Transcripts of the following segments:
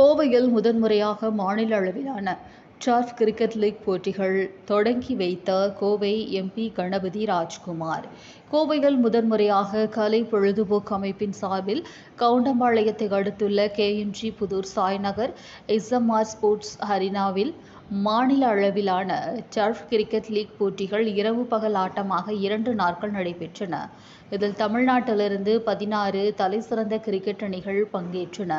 கோவையில் முதன்முறையாக மாநில அளவிலான டர்ஃப் கிரிக்கெட் லீக் போட்டிகள் தொடங்கி வைத்த கோவை எம்பி கணபதி ராஜ்குமார். கோவையில் முதன்முறையாக கலை பொழுதுபோக்கு அமைப்பின் சார்பில் கவுண்டம்பாளையத்தை அடுத்துள்ள KMG Pudur Sainagar SMR sports ஹரினாவில் மாநில அளவிலான டர்ஃப் கிரிக்கெட் லீக் போட்டிகள் இரவு பகல் ஆட்டமாக இரண்டு நாட்கள் நடைபெற்றன. இதில் தமிழ்நாட்டிலிருந்து பதினாறு தலைசிறந்த கிரிக்கெட் அணிகள் பங்கேற்றன.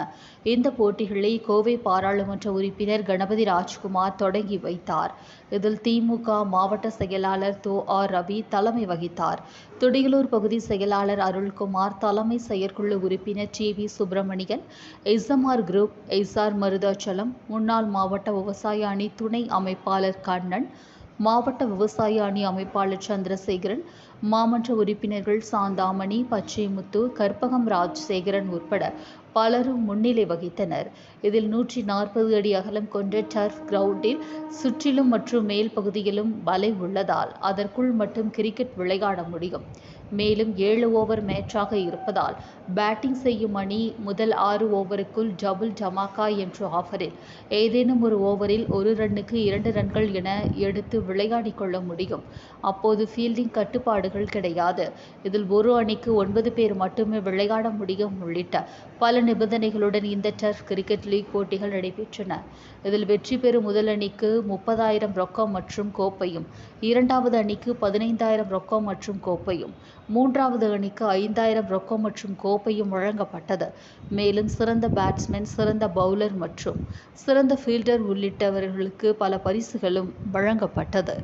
இந்த போட்டிகளை கோவை பாராளுமன்ற உறுப்பினர் கணபதி ராஜ்குமார் தொடங்கி வைத்தார். இதில் திமுக மாவட்ட செயலாளர் தோ. ஆர். ரவி தலைமை வகித்தார். துடியலூர் பகுதி செயலாளர் அருள்குமார் தலைமை செயற்குழு உறுப்பினர் T. V. Subramanian SMR group SR Maruthachalam முன்னாள் மாவட்ட விவசாய அணி துணை அமைப்பாளர் கண்ணன் மாவட்ட விவசாய அணி அமைப்பாளர் சந்திரசேகரன் மாமன்ற உறுப்பினர்கள் சாந்தாமணி பச்சைமுத்து கற்பகம் ராஜசேகரன் உட்பட பலரும் முன்னிலை வகித்தனர். இதில் நூற்றி நாற்பது அடி அகலம் கொண்ட டர்ஃப் கிரவுண்டில் சுற்றிலும் மற்றும் மேல் பகுதியிலும் வலை உள்ளதால் அதற்குள் மட்டும் கிரிக்கெட் விளையாட முடியும். மேலும் ஏழு ஓவர் மேட்சாக இருப்பதால் பேட்டிங் செய்யும் அணி முதல் ஆறு ஓவருக்குள் டபுள் டமாக்கா என்ற ஆஃபரில் ஏதேனும் ஒரு ஓவரில் ஒரு ரன்னுக்கு இரண்டு ரன்கள் என எடுத்து விளையாடி கொள்ள முடியும். அப்போது ஃபீல்டிங் கட்டுப்பாடுகள் கிடையாது. இதில் ஒரு அணிக்கு ஒன்பது பேர் மட்டுமே விளையாட முடியும் உள்ளிட்ட பல நிபந்தனைகளுடன் இந்த டர்ஃப் கிரிக்கெட் லீக் போட்டிகள் நடைபெற்றன. இதில் வெற்றி பெறும் முதல் அணிக்கு முப்பதாயிரம் ரொக்கம் மற்றும் கோப்பையும் இரண்டாவது அணிக்கு பதினைந்தாயிரம் ரொக்கம் மற்றும் கோப்பையும் மூன்றாவது அணிக்கு ஐந்தாயிரம் ரொக்கம் மற்றும் கோப்பையும் வழங்கப்பட்டது. மேலும் சிறந்த பேட்ஸ்மேன் சிறந்த பவுலர் மற்றும் சிறந்த ஃபீல்டர் உள்ளிட்டவர்களுக்கு பல பரிசுகளும் வழங்கப்பட்டது.